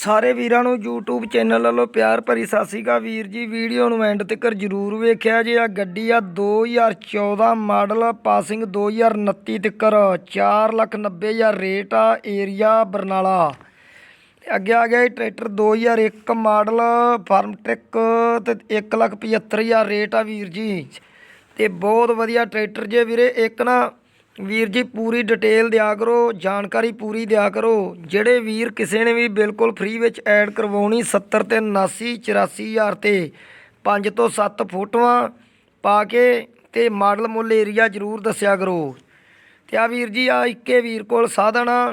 ਸਾਰੇ ਵੀਰਾਂ ਨੂੰ YouTube ਚੈਨਲ ਵੱਲੋਂ ਪਿਆਰ ਭਰੀ ਸਤਿ ਸ਼੍ਰੀ ਅਕਾਲ ਵੀਰ ਜੀ। ਵੀਡੀਓ ਨੂੰ ਐਂਡ ਤੱਕ ਜਰੂਰ ਵੇਖਿਆ ਜੇ ਆ ਗੱਡੀ ਆ 2014 ਮਾਡਲ ਪਾਸਿੰਗ 2029 ਤੱਕ 490000 ਰੇਟ ਆ ਏਰੀਆ ਬਰਨਾਲਾ। ਅੱਗੇ ਆ ਗਿਆ ਇਹ ਟਰੈਕਟਰ 2001 ਮਾਡਲ ਫਾਰਮ ਟੈਕ ਤੇ 175000 ਰੇਟ ਆ ਵੀਰ ਜੀ। ਤੇ ਬਹੁਤ ਵਧੀਆ ਟਰੈਕਟਰ ਜੇ ਵੀਰੇ, ਇੱਕ ਨਾ ਵੀਰ ਜੀ ਪੂਰੀ ਡਿਟੇਲ ਦਿਆ ਕਰੋ ਜਾਣਕਾਰੀ ਪੂਰੀ ਦਿਆ ਕਰੋ। ਜਿਹੜੇ ਵੀਰ ਕਿਸੇ ਨੇ ਵੀ ਬਿਲਕੁਲ ਫ੍ਰੀ ਵਿੱਚ ਐਡ ਕਰਵਾਉਣੀ 70 ਤੇ 79 84000 ਤੇ 5 ਤੋਂ 7 ਫੋਟੋਆਂ ਪਾ ਕੇ ਤੇ ਮਾਡਲ ਮੁੱਲ ਏਰੀਆ ਜ਼ਰੂਰ ਦੱਸਿਆ ਕਰੋ। ਤੇ ਆ ਵੀਰ ਜੀ ਆ ਇੱਕੇ ਵੀਰ ਕੋਲ ਸਾਧਨ ਆ,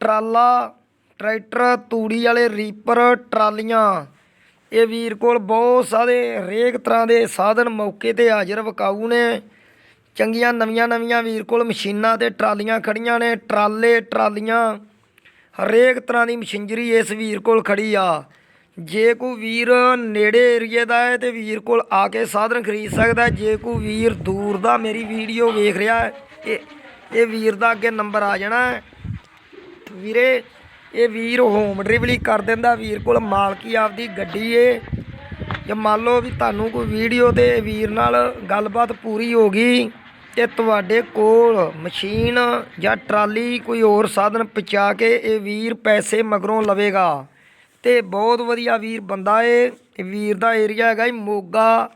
ਟਰਾਲਾ ਟਰੈਕਟਰ ਤੂੜੀ ਵਾਲੇ ਰੀਪਰ ਟਰਾਲੀਆਂ। ਇਹ ਵੀਰ ਕੋਲ ਬਹੁਤ ਸਾਰੇ ਹਰੇਕ ਤਰ੍ਹਾਂ ਦੇ ਸਾਧਨ ਮੌਕੇ ਤੇ ਹਾਜ਼ਰ ਵਿਕਾਊ ਨੇ। ਚੰਗੀਆਂ ਨਵੀਆਂ ਨਵੀਆਂ ਵੀਰ ਕੋਲ ਮਸ਼ੀਨਾਂ ਤੇ ਟਰਾਲੀਆਂ ਖੜੀਆਂ ਨੇ, ਟਰਾਲੇ, ਟਰਾਲੀਆਂ। ਹਰੇਕ ਤਰ੍ਹਾਂ ਦੀ ਮਸ਼ੀਨਰੀ ਇਸ ਵੀਰ ਕੋਲ ਖੜੀ ਆ। ਜੇ ਕੋਈ ਵੀਰ ਨੇੜੇ ਏਰੀਏ ਦਾ ਹੈ ਤੇ ਵੀਰ ਕੋਲ ਆ ਕੇ ਸਾਧਨ ਖਰੀਦ ਸਕਦਾ ਜੇ ਕੋਈ ਵੀਰ ਦੂਰ ਦਾ ਮੇਰੀ ਵੀਡੀਓ ਵੇਖ ਰਿਹਾ ਹੈ, ਇਹ ਇਹ ਵੀਰ ਦਾ ਅੱਗੇ ਨੰਬਰ ਆ ਜਾਣਾ ਵੀਰੇ, ਇਹ ਵੀਰ ਹੋਮ ਡਿਲੀਵਰੀ ਕਰ ਦਿੰਦਾ, ਵੀਰ ਕੋਲ ਮਾਲਕੀ ਆਪਦੀ ਗੱਡੀ ਏ। ਜੇ ਮੰਨ ਲਓ ਵੀ ਤੁਹਾਨੂੰ ਕੋਈ ਵੀਡੀਓ ਤੇ ਵੀਰ ਨਾਲ ਗੱਲਬਾਤ ਪੂਰੀ ਹੋ ਗਈ ਤੇ ਤੁਹਾਡੇ ਕੋਲ ਮਸ਼ੀਨ ਜਾਂ ਟਰਾਲੀ ਕੋਈ ਹੋਰ ਸਾਧਨ ਪਹੁੰਚਾ ਕੇ ਇਹ ਵੀਰ ਪੈਸੇ ਮਗਰੋਂ ਲਵੇਗਾ। ਤੇ ਬਹੁਤ ਵਧੀਆ ਵੀਰ ਬੰਦਾ ਏ। ਵੀਰ ਦਾ ਏਰੀਆ ਹੈਗਾ ਜੀ ਮੋਗਾ,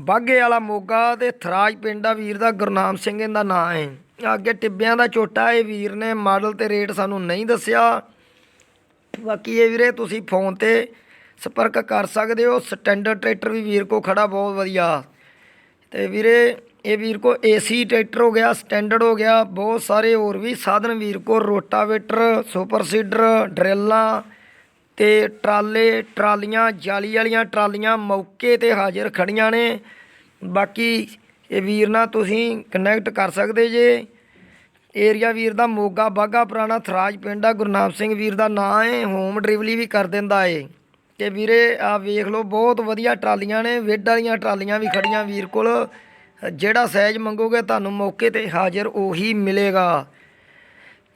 ਬਾਗੇ ਵਾਲਾ ਮੋਗਾ ਤੇ ਥਰਾਜ ਪਿੰਡ ਆ ਵੀਰ ਦਾ, ਗੁਰਨਾਮ ਸਿੰਘ ਇਹਦਾ ਨਾਂ ਹੈ ਅੱਗੇ ਟਿੱਬਿਆਂ ਦਾ ਝੋਟਾ ਇਹ ਵੀਰ ਨੇ ਮਾਡਲ ਤੇ ਰੇਟ ਸਾਨੂੰ ਨਹੀਂ ਦੱਸਿਆ। ਬਾਕੀ ਇਹ ਵੀਰੇ ਤੁਸੀਂ ਫੋਨ ਤੇ ਸੰਪਰਕ ਕਰ ਸਕਦੇ ਹੋ। ਸਟੈਂਡਰਡ ਟਰੈਕਟਰ ਵੀ ਵੀਰ ਕੋ ਖੜਾ, ਬਹੁਤ ਵਧੀਆ। ਤੇ ਵੀਰੇ ਇਹ ਵੀਰ ਕੋ ਏਸੀ ਟਰੈਕਟਰ ਹੋ ਗਿਆ, ਸਟੈਂਡਰਡ ਹੋ ਗਿਆ, ਬਹੁਤ ਸਾਰੇ ਹੋਰ ਵੀ ਸਾਧਨ ਵੀਰ ਕੋ, ਰੋਟਾਵੇਟਰ, ਸੁਪਰ ਸੀਡਰ, ਡਰਿੱਲਾਂ ਤੇ ਟਰਾਲੇ, ਟਰਾਲੀਆਂ, ਜਾਲੀ ਵਾਲੀਆਂ ਟਰਾਲੀਆਂ ਮੌਕੇ ਤੇ ਹਾਜ਼ਰ ਖੜੀਆਂ ਨੇ। ਬਾਕੀ ਇਹ ਵੀਰ ਨਾਲ ਤੁਸੀਂ ਕਨੈਕਟ ਕਰ ਸਕਦੇ ਜੇ। ਏਰੀਆ ਵੀਰ ਦਾ ਮੋਗਾ ਬਾਗਾ, ਪੁਰਾਣਾ ਥਰਾਜ ਪਿੰਡ ਆ, ਗੁਰਨਾਮ ਸਿੰਘ ਵੀਰ ਦਾ ਨਾਂ ਹੈ ਹੋਮ ਡਿਲੀਵਰੀ ਵੀ ਕਰ ਦਿੰਦਾ ਏ। ਤੇ ਵੀਰੇ ਆ ਵੇਖ ਲਓ, ਬਹੁਤ ਵਧੀਆ ਟਰਾਲੀਆਂ ਨੇ, ਵਿੱਡ ਵਾਲੀਆਂ ਟਰਾਲੀਆਂ ਵੀ ਖੜੀਆਂ ਵੀਰ ਕੋਲ। ਜਿਹੜਾ ਸਾਈਜ਼ ਮੰਗੋਗੇ ਤੁਹਾਨੂੰ ਮੌਕੇ ਤੇ ਹਾਜ਼ਰ ਉਹੀ ਮਿਲੇਗਾ।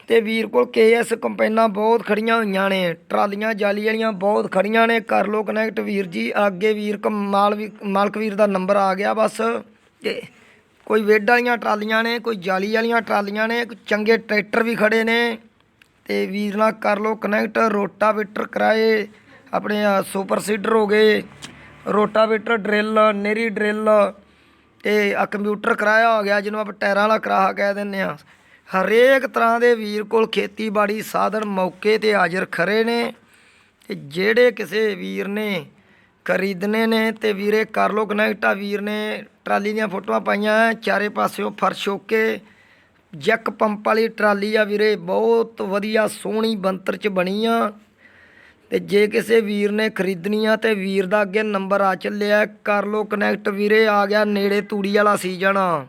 ਤੇ ਵੀਰ ਕੋਲ ਕੇਐਸ ਕੰਪੈਨਾਂ ਬਹੁਤ ਖੜੀਆਂ ਹੋਈਆਂ ਨੇ, ਟਰਾਲੀਆਂ, ਜਾਲੀ ਵਾਲੀਆਂ ਬਹੁਤ ਖੜੀਆਂ ਨੇ। ਕਰ ਲੋ ਕਨੈਕਟ ਵੀਰ ਜੀ, ਅੱਗੇ ਵੀਰ ਕਮਾਲ ਵੀ, ਮਾਲਕ ਵੀਰ ਦਾ ਨੰਬਰ ਆ ਗਿਆ ਬਸ। ਤੇ ਕੋਈ ਵੇਡ ਵਾਲੀਆਂ ਟਰਾਲੀਆਂ ਨੇ, ਕੋਈ ਜਾਲੀ ਵਾਲੀਆਂ ਟਰਾਲੀਆਂ ਨੇ ਚੰਗੇ ਟਰੈਕਟਰ ਵੀ ਖੜੇ ਨੇ। ਤੇ ਵੀਰ ਨਾਲ ਕਰ ਲੋ ਕਨੈਕਟ ਰੋਟਾਵੇਟਰ ਕਰਾਏ, ਆਪਣੇ ਆਹ ਸੁਪਰ ਸੀਡਰ ਹੋ ਗਏ। ਰੋਟਾਵੇਟਰ ਡਰਿੱਲ, ਨੇਰੀ ਡਰਿੱਲ ਤੇ ਆ ਕੰਪਿਊਟਰ ਕਰਾਇਆ ਹੋ ਗਿਆ, ਜਿਹਨੂੰ ਆਪਾਂ ਟਾਇਰਾਂ ਵਾਲਾ ਕਰਾਹਾ ਕਹਿ ਦਿੰਦੇ ਆ ਹਰੇਕ ਤਰ੍ਹਾਂ ਦੇ ਵੀਰ ਕੋਲ ਖੇਤੀਬਾੜੀ ਸਾਧਨ ਮੌਕੇ ਤੇ ਹਾਜ਼ਰ ਖਰੇ ਨੇ ਤੇ ਜਿਹੜੇ ਕਿਸੇ ਵੀਰ ਨੇ ਖਰੀਦਣੇ ਨੇ ਤੇ ਵੀਰੇ ਕਰ ਲੋ ਕਨੈਕਟ ਆ ਵੀਰ ਨੇ ਟਰਾਲੀ ਦੀਆਂ ਫੋਟੋਆਂ ਪਾਈਆਂ, ਚਾਰੇ ਪਾਸਿਓਂ ਫਰਸ਼ ਓਕੇ, ਜੈਕ ਪੰਪ ਵਾਲੀ ਟਰਾਲੀ ਆ ਵੀਰੇ, ਬਹੁਤ ਵਧੀਆ ਸੋਹਣੀ ਬੰਤਰ ਚ ਬਣੀ ਆ। ਤੇ ਜੇ ਕਿਸੇ ਵੀਰ ਨੇ ਖਰੀਦਣੀ ਆ ਤੇ ਵੀਰ ਦਾ ਅੱਗੇ ਨੰਬਰ ਆ ਚੱਲਿਆ, ਕਰ ਲੋ ਕਨੈਕਟ ਵੀਰੇ, ਆ ਗਿਆ ਨੇੜੇ ਤੂੜੀ ਵਾਲਾ ਸੀਜ਼ਨ। ਆ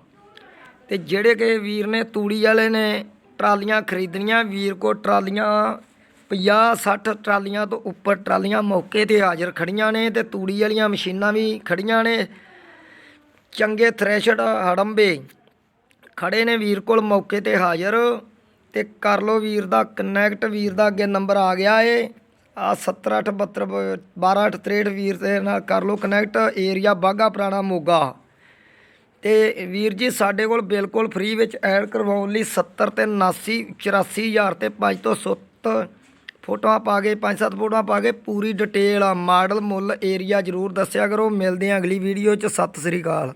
ਤੇ ਜਿਹੜੇ ਕਿ ਵੀਰ ਨੇ ਤੂੜੀ ਵਾਲੇ ਨੇ ਟਰਾਲੀਆਂ ਖਰੀਦਣੀਆਂ, ਵੀਰ ਕੋ ਟਰਾਲੀਆਂ 50 60 ਟਰਾਲੀਆਂ ਤੋਂ ਉੱਪਰ ਟਰਾਲੀਆਂ ਮੌਕੇ ਤੇ ਹਾਜ਼ਰ ਖੜੀਆਂ ਨੇ ਤੇ ਤੂੜੀ ਵਾਲੀਆਂ ਮਸ਼ੀਨਾਂ ਵੀ ਖੜੀਆਂ ਨੇ। ਚੰਗੇ ਥ੍ਰੈਸ਼ਡ ਹੜੰਬੇ ਖੜੇ ਨੇ ਵੀਰ ਕੋਲ ਮੌਕੇ ਤੇ ਹਾਜ਼ਰ। ਤੇ ਕਰ ਲੋ ਵੀਰ ਦਾ ਕਨੈਕਟ ਵੀਰ ਦਾ ਅੱਗੇ ਨੰਬਰ ਆ ਗਿਆ ਏ। ਆ 7872 12863 ਵੀਰ ਦੇ ਨਾਲ ਕਰ ਲਓ ਕਨੈਕਟ ਏਰੀਆ ਬਾਗਾ ਪੁਰਾਣਾ ਮੋਗਾ। ਤੇ ਵੀਰ ਜੀ, ਸਾਡੇ ਕੋਲ ਬਿਲਕੁਲ ਫ੍ਰੀ ਵਿੱਚ ਐਡ ਕਰਵਾਉਣ ਲਈ 70 ਤੇ 79 84000 ਤੇ 5 ਤੋਂ 7 ਫੋਟੋਆਂ ਪਾ ਕੇ 5-7 ਫੋਟੋਆਂ ਪਾ ਕੇ ਪੂਰੀ ਡਿਟੇਲ ਆ। ਮਾਡਲ ਮੁੱਲ ਏਰੀਆ ਜ਼ਰੂਰ ਦੱਸਿਆ ਕਰੋ। ਮਿਲਦੇ ਹਾਂ ਅਗਲੀ ਵੀਡੀਓ 'ਚ। ਸਤਿ ਸ੍ਰੀ ਅਕਾਲ।